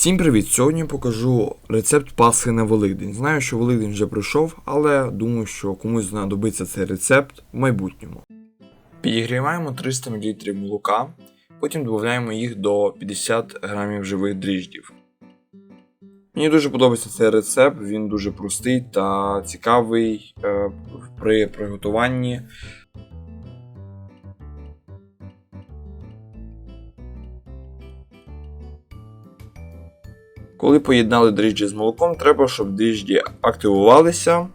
Всім привіт! Сьогодні покажу рецепт Пасхи на Великдень. Знаю, що Великдень вже пройшов, але думаю, що комусь знадобиться цей рецепт в майбутньому. Підігріваємо 300 мл молока, потім додаємо їх до 50 г живих дріждів. Мені дуже подобається цей рецепт, він дуже простий та цікавий е, при приготуванні. Коли поєднали дріжджі з молоком, треба, щоб дріжджі активувалися.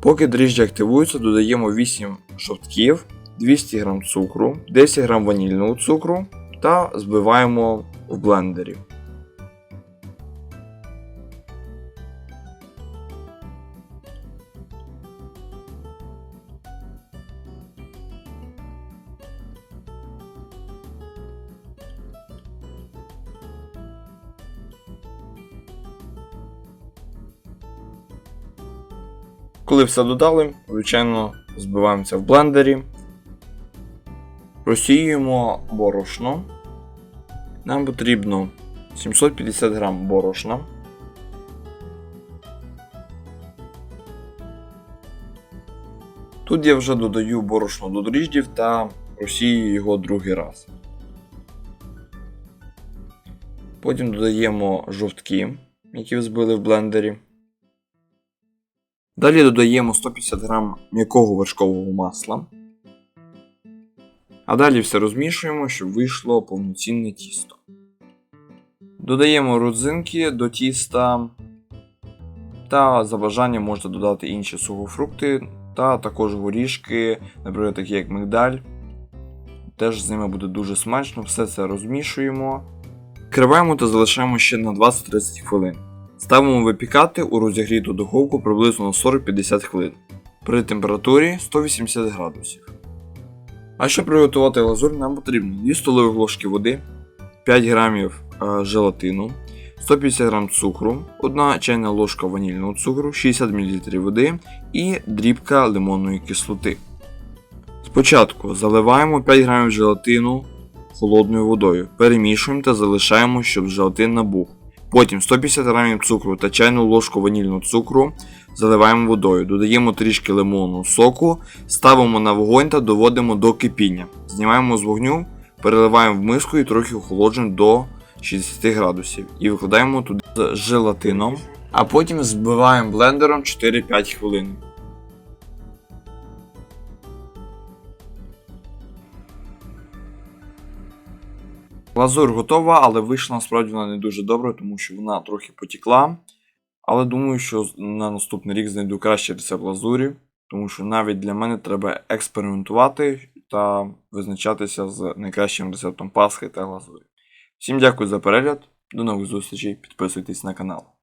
Поки дріжджі активуються, додаємо 8 шовтків, 200 г цукру, 10 г ванільного цукру та збиваємо в блендері. Коли все додали, звичайно, збиваємо це в блендері. Розсіюємо борошно. Нам потрібно 750 г борошна. Тут я вже додаю борошно до дріждів та розсіюю його другий раз. Потім додаємо жовтки, які взбили в блендері. Далі додаємо 150 г м'якого вершкового масла. А далі все розмішуємо, щоб вийшло повноцінне тісто. Додаємо родзинки до тіста. Та за бажанням можете додати інші сухофрукти, та також горішки, наприклад, такі як мигдаль. Теж з ними буде дуже смачно, все це розмішуємо. Криваємо та залишаємо ще на 20-30 хвилин. Ставимо випікати у розігріту духовку приблизно на 40-50 хвилин при температурі 180 градусів. А щоб приготувати глазурь, нам потрібно 2 столові ложки води, 5 грамів е, желатину, 150 г цукру, 1 чайна ложка ванільного цукру, 60 мл води і дрібка лимонної кислоти. Спочатку заливаємо 5 грамів желатину холодною водою, перемішуємо та залишаємо, щоб желатин набух. Потім 150 г цукру та чайну ложку ванільного цукру заливаємо водою, додаємо трішки лимонного соку, ставимо на вогонь та доводимо до кипіння. Знімаємо з вогню, переливаємо в миску і трохи охолоджуємо до 60 градусів і викладаємо туди з желатином, а потім збиваємо блендером 4-5 хвилин. Глазурь готова, але вийшла насправді вона не дуже добре, тому що вона трохи потікла. Але думаю, що на наступний рік знайду кращий рецепт лазурі, тому що навіть для мене треба експериментувати та визначатися з найкращим рецептом Пасхи та лазурі. Всім дякую за перегляд, до нових зустрічей, підписуйтесь на канал.